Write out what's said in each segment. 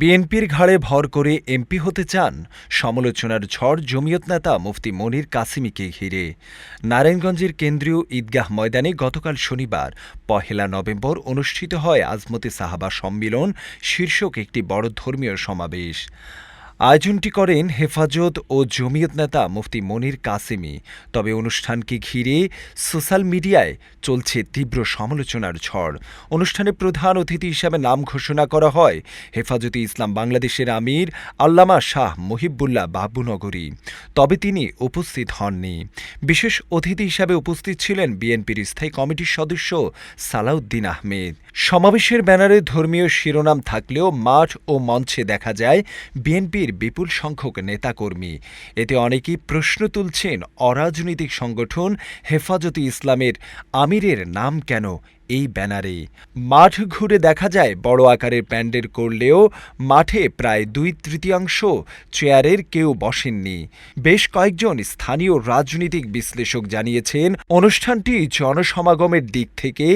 বিএনপির ঘাড়ে ভর করে এমপি হতে চান, সমালোচনার ঝড় জমিয়ত নেতা মুফতি মনির কাসিমিকে ঘিরে। নারায়ণগঞ্জের কেন্দ্রীয় ঈদগাহ ময়দানে গতকাল শনিবার, পহেলা নভেম্বর অনুষ্ঠিত হয় আজমতে সাহাবা সম্মিলন, শীর্ষক একটি বড় ধর্মীয় সমাবেশ। আয়োজনটি করেন হেফাজত ও জমিয়ত নেতা মুফতি মনির কাসেমি। তবে অনুষ্ঠানকে ঘিরে সোশ্যাল মিডিয়ায় চলছে তীব্র সমালোচনার ঝড়। অনুষ্ঠানে প্রধান অতিথি হিসাবে নাম ঘোষণা করা হয় হেফাজতে ইসলাম বাংলাদেশের আমির আল্লামা শাহ মহিবুল্লাহ বাবুনগরী। তবে তিনি উপস্থিত হননি। বিশেষ অতিথি হিসাবে উপস্থিত ছিলেন বিএনপির স্থায়ী কমিটির সদস্য সালাউদ্দিন আহমেদ। সমাবেশের ব্যানারে ধর্মীয় শিরোনাম থাকলেও মাঠ ও মঞ্চে দেখা যায় বিএনপির বিপুল সংখ্যক নেতাকর্মী। এতে অনেকেই প্রশ্ন তুলছেন অরাজনৈতিক সংগঠন হেফাজতে ইসলামের আমিরের নাম কেন? এই ব্যানারে। মাঠ ঘুরে দেখা যায় বড় আকারের প্যান্ডেল করলেও মাঠে প্রায় দুই তৃতীয়াংশ চেয়ারের কেউ বসেননি। বেশ কয়েকজন স্থানীয় রাজনৈতিক বিশ্লেষক জানিয়েছেন, অনুষ্ঠানটি জনসমাগমের দিক থেকে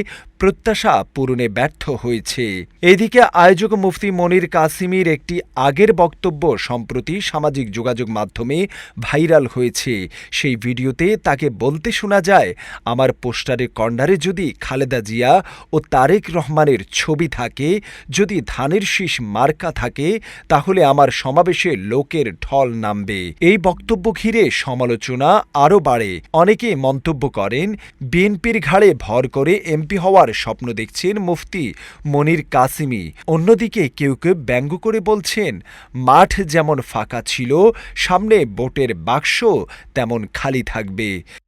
প্রত্যাশা পূরণে ব্যর্থ হয়েছে। এদিকে আয়োজক মুফতি মনির কাসিমির একটি আগের বক্তব্য সম্প্রতি সামাজিক যোগাযোগ মাধ্যমে ভাইরাল হয়েছে। সেই ভিডিওতে তাকে বলতে শোনা যায়, আমার পোস্টারের কর্নারে যদি খালেদা জিয়া ও তারেক রহমানের ছবি থাকে, যদি ধানের শীষ মার্কা থাকে, তাহলে আমার সমাবেশে লোকের ঢল নামবে। এই বক্তব্য ঘিরে সমালোচনা আরও বাড়ে। অনেকে মন্তব্য করেন, বিএনপির ঘাড়ে ভর করে এমপি হওয়ার স্বপ্ন দেখছেন মুফতি মনির কাসিমি। অন্যদিকে কেউ কেউ ব্যঙ্গ করে বলছেন, মাঠ যেমন ফাঁকা ছিল, সামনে বোটের বাক্স তেমন খালি থাকবে।